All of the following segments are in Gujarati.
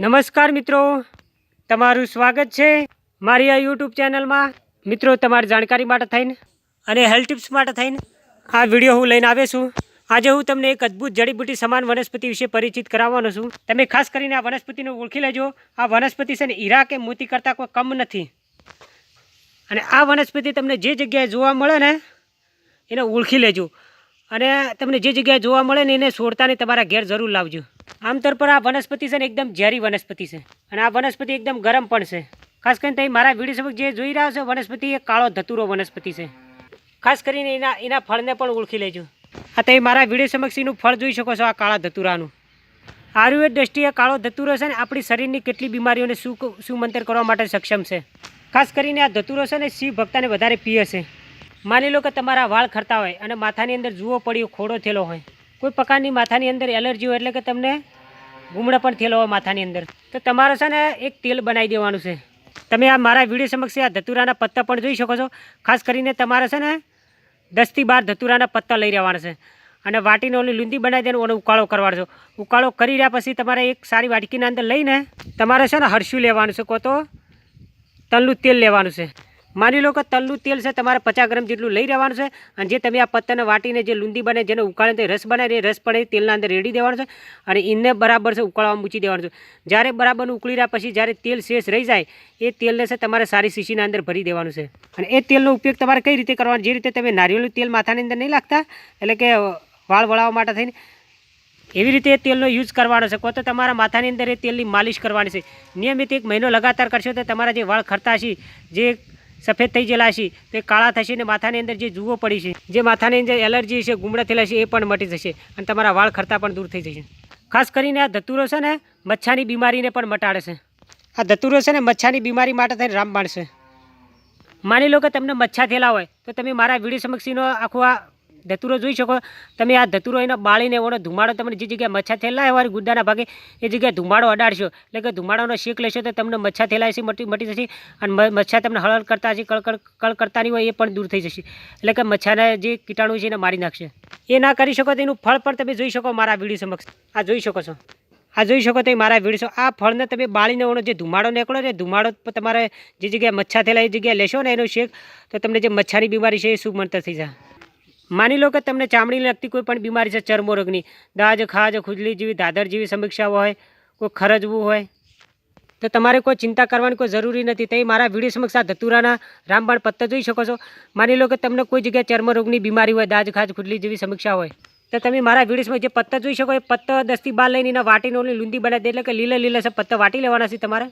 નમસ્કાર મિત્રો. તમારું સ્વાગત છે મારી આ યુટ્યુબ ચેનલમાં. મિત્રો, તમારી જાણકારી માટે થઈને અને હેલ્થ ટિપ્સ માટે થઈને આ વીડિયો હું લઈને આવ્યો છું. આજે હું તમને એક અદ્ભુત જડીબુટી સમાન વનસ્પતિ વિશે પરિચિત કરાવવાનો છું. તમે ખાસ કરીને આ વનસ્પતિને ઓળખી લેજો. આ વનસ્પતિ છે ને, હીરા કે મોતી કરતાં કોઈ કમ નથી. અને આ વનસ્પતિ તમને જે જગ્યાએ જોવા મળે ને, એને ઓળખી લેજો. અને તમને જે જગ્યાએ જોવા મળે ને એને છોડતાને તમારા ઘેર જરૂર લાવજો. આમતોર પર આ વનસ્પતિ છે ને એકદમ ઝેરી વનસ્પતિ છે. અને આ વનસ્પતિ એકદમ ગરમ પણ છે. ખાસ કરીને તમે મારા વીડિયો સમક્ષ જે જોઈ રહ્યા છો, વનસ્પતિ એ કાળો ધતુરો વનસ્પતિ છે. ખાસ કરીને એના એના ફળને પણ ઓળખી લેજો. આ તમે મારા વીડિયો સમક્ષ એનું ફળ જોઈ શકો છો, આ કાળા ધતુરાનું. આયુર્વેદ દ્રષ્ટિએ કાળો ધતુરો છે ને આપણી શરીરની કેટલી બીમારીઓને શું સુમંતર કરવા માટે સક્ષમ છે. ખાસ કરીને આ ધતુરો છે ને શિવ ભક્તાને વધારે પ્રિય છે. માની લો કે તમારા વાળ ખરતા હોય અને માથાની અંદર જુઓ પડ્યો, ખોડો થયેલો હોય. કોઈ પ્રકારની માથાની અંદર એલર્જી હોય એટલે કે તમને ગુમડા પણ થયેલો હોય માથાની અંદર. તો તમારે છે ને એક તેલ બનાવી દેવાનું છે. તમે આ મારા વીડિયો સમક્ષ આ ધતુરાના પત્તા પણ જોઈ શકો છો. ખાસ કરીને તમારે છે ને દસથી બાર ધતુરાના પત્તા લઈ રહેવાના છે. અને વાટીને ઓલી લૂંદી બનાવી દેવાનું અને ઉકાળો કરવાનો છે. ઉકાળો કરી રહ્યા પછી તમારે એક સારી વાટકીના અંદર લઈને તમારે છે ને હરશું લેવાનું છે કો તો તલનું તેલ લેવાનું છે. માની લો કે તલનું તેલ છે, તમારે પચાસ ગ્રામ જેટલું લઈ રહેવાનું છે અને જે તમે આ પત્તાને વાટીને જે લૂંદી બને જેને ઉકાળે તે રસ બનાવી રસ પણ તેલના અંદર રેડી દેવાનું છે અને એને બરાબર છે ઉકાળવા મૂકી દેવાનું છે. જ્યારે બરાબર ઉકળી રહ્યા પછી જ્યારે તેલ શેષ રહી જાય, એ તેલને છે તમારે સારી શીશીના અંદર ભરી દેવાનું છે. અને એ તેલનો ઉપયોગ તમારે કઈ રીતે કરવાનો? જે રીતે તમે નારિયેળનું તેલ માથાની અંદર નહીં લાગતા એટલે કે વાળ વળાવવા માટે થઈને, એવી રીતે તેલનો યુઝ કરવાનો છે. કો તો તમારા માથાની અંદર એ તેલની માલિશ કરવાની છે. નિયમિત એક મહિનો લગાતાર કરશો તો તમારા જે વાળ ખરતા છે જે સફેદ થઈ ગયેલા હશે તે કાળા થશે ને માથાની અંદર જે જુઓ પડી છે, જે માથાની અંદર એલર્જી છે, ગુમડા થયેલા છે, એ પણ મટી જશે અને તમારા વાળ ખરતા પણ દૂર થઈ જશે. ખાસ કરીને આ ધતુરો છે ને, મચ્છાની બીમારીને પણ મટાડે છે. આ ધતુરો છે ને, મચ્છાની બીમારી માટે થઈને રામ છે. માની લો કે તમને મચ્છા થયેલા હોય, તો તમે મારા વીડિયો સમક્ષીનો આખો આ ધતુરો જોઈ શકો. તમે આ ધતુરો એના બાળીને એનો ધુમાડો તમને જે જગ્યાએ મચ્છા થયેલા હોય ગુદ્દાના ભાગે, એ જગ્યાએ ધુમાડો અડાડશો. એટલે કે ધુમાડાનો શેક લેશો તો તમને મચ્છા થયેલા હશે મટી મટી જશે અને મચ્છા તમને હળહળ કરતા હશે, કળકળ કળ નહીં હોય એ પણ દૂર થઈ જશે. એટલે કે મચ્છાના જે કીટાણુ છે એને મારી નાખશે. એ ના કરી શકો તો એનું ફળ પણ તમે જોઈ શકો મારા વીડિયો સમક્ષ. આ જોઈ શકો છો. આ જોઈ શકો તો મારા વીડિયો આ ફળને તમે બાળીને ઓનો જે ધુમાડો નીકળો ને ધુમાડો તમારે જે જગ્યાએ મચ્છા થયેલા એ જગ્યાએ લેશો ને એનો શેક, તો તમને જે મચ્છાની બીમારી છે એ સુમંતર થઈ જાય. માની લો કે તમને ચામડીને લગતી કોઈ પણ બીમારી છે ચર્મરોગની દાજ, ખાજ, ખુજલી જેવી દાદર જેવી સમીક્ષાઓ હોય, કોઈ ખરજવું હોય, તો તમારે કોઈ ચિંતા કરવાની કોઈ જરૂરી નથી. તે મારા વીડિયો સમક્ષ આ ધતુરાના રામબાણ પત્તા જોઈ શકો છો. માની લો કે તમને કોઈ જગ્યાએ ચર્મરોગની બીમારી હોય, દાજ, ખાજ, ખુજલી જેવી સમીક્ષા હોય, તો તમે મારા વિડીયોમાં જે પત્તા જોઈ શકો, એ પત્તા દસથી બાર લઈને વાટીને ઓલી લૂંદી બનાવી દે, એટલે કે લીલા લીલા છે, પત્તા વાટી લેવાના છે તમારે.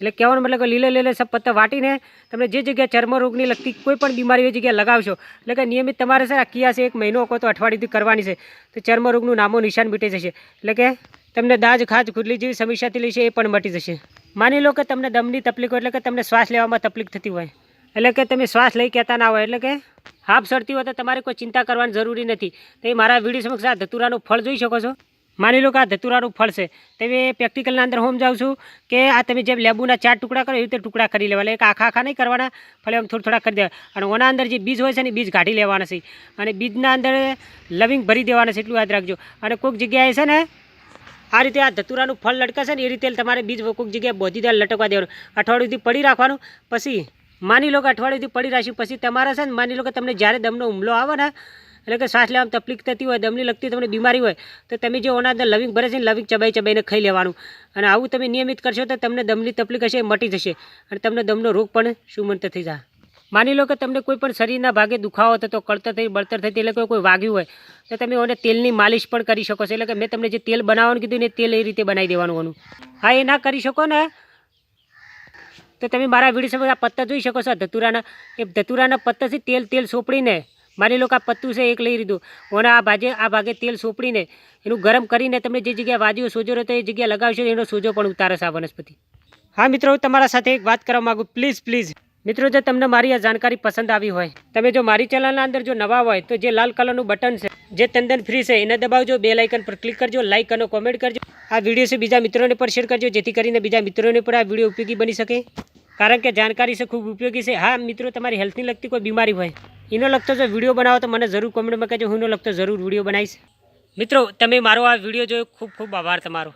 એટલે કહેવાનો મતલબ કે લીલે લીલે સબ પત્તા વાટીને તમે જે જગ્યાએ ચર્મરોગની લગતી કોઈ પણ બીમારી એ જગ્યાએ લગાવશો. એટલે કે નિયમિત તમારે છે આ કિયા છે, એક મહિનો કહો તો અઠવાડિયેથી કરવાની છે. તો ચર્મરોગનું નામો નિશાન મીટી જશે. એટલે કે તમને દાજ, ખાજ ખુદલી જેવી સમસ્યાથી લઈ એ પણ મટી જશે. માની લો કે તમને દમની તકલીફ એટલે કે તમને શ્વાસ લેવામાં તકલીફ થતી હોય. એટલે કે તમે શ્વાસ લઈ કહેતા ના હોય એટલે કે હાફ સરતી હોય તો તમારે કોઈ ચિંતા કરવાની જરૂરી નથી. તો મારા વીડિયો સમક્ષ આ ધતુરાનું ફળ જોઈ શકો છો. માની લો કે આ ધતુરાનું ફળ છે તેવી પ્રેક્ટિકલના અંદર હોમ જાઉં છું કે આ તમે જેમ લેબુના ચાર ટુકડા કરો, એવી રીતે ટુકડા કરી લેવા એટલે આખા આખા નહીં કરવાના ફલે આમ થોડા થોડા કરી દેવા. અને ઓના અંદર જે બીજ હોય છે ને બીજ કાઢી લેવાના છે. અને બીજના અંદર લવિંગ ભરી દેવાના છે, એટલું યાદ રાખજો. અને કોઈક જગ્યાએ છે ને, આ રીતે આ ધતુરાનું ફળ લટકાશે ને, એ રીતે તમારે બીજ કોઈક જગ્યાએ બોધી દાળ લટકવા દેવાનું. અઠવાડિયુંથી પડી રાખવાનું, પછી માની લો કે અઠવાડિયુંથી પડી રાખ્યું, પછી તમારે છે ને, માની લો કે તમને જ્યારે દમનો હુમલો આવે ને એટલે કે શ્વાસ લેવામાં તકલીફ થતી હોય, દમની લગતી તમને બીમારી હોય, તો તમે જે ઓના અંદર લવિંગ ભરે છે ને, લવિંગ ચબાઈ ચબાઈને ખાઈ લેવાનું. અને આવું તમે નિયમિત કરશો તો તમને દમની તકલીફ હશે મટી જશે. અને તમને દમનો રોગ પણ સુમંત થઈ જાય. માની લો કે તમને કોઈ પણ શરીરના ભાગે દુખાવો થતો, કળતર થઈ, બળતર થતી, એટલે કોઈ કોઈ વાગ્યું હોય, તો તમે ઓને તેલની માલિશ પણ કરી શકો છો. એટલે કે મેં તમને જે તેલ બનાવવાનું કીધું ને તેલ એ રીતે બનાવી દેવાનું ઓનું. હા, એ ના કરી શકો ને, તો તમે મારા વીડિયો સમય આ પત્તા જોઈ શકો છો ધતુરાના. એ ધતુરાના પત્તાથી તેલ તેલ સોંપડીને માની લો કે આ પત્તું છે, એક લઈ લીધું. અને આ ભાગે આ ભાગે તેલ સોપડીને એનું ગરમ કરીને તમે જે જગ્યાએ વાજ્યો સોજો રહેતો એ જગ્યાએ લગાવશો એનો સોજો પણ ઉતારે છે આ વનસ્પતિ. હા, મિત્રો, હું તમારા સાથે એક વાત કરવા માગું પ્લીઝ પ્લીઝ મિત્રો, જો તમને મારી આ જાણકારી પસંદ આવી હોય, તમે જો મારી ચેનલના અંદર જો નવા હોય, તો જે લાલ કલરનું બટન છે, જે તંદન ફ્રી છે, એને દબાવજો, બે લાઇકન પર ક્લિક કરજો લાઇક અને કોમેન્ટ કરજો. આ વીડિયો છે બીજા મિત્રોને પણ શેર કરજો, જેથી કરીને બીજા મિત્રોને પણ આ વીડિયો ઉપયોગી બની શકે. કારણ કે જાણકારી છે, ખૂબ ઉપયોગી છે. હા, મિત્રો, તમારી હેલ્થની લગતી કોઈ બીમારી હોય એનો લગતો જો વીડિયો બનાવો તો મને જરૂર કોમેન્ટમાં કહેજો, હું એનો લગતો જરૂર વીડિયો બનાવીશ. મિત્રો, તમે મારો આ વીડિયો જોયો, ખૂબ ખૂબ આભાર તમારો.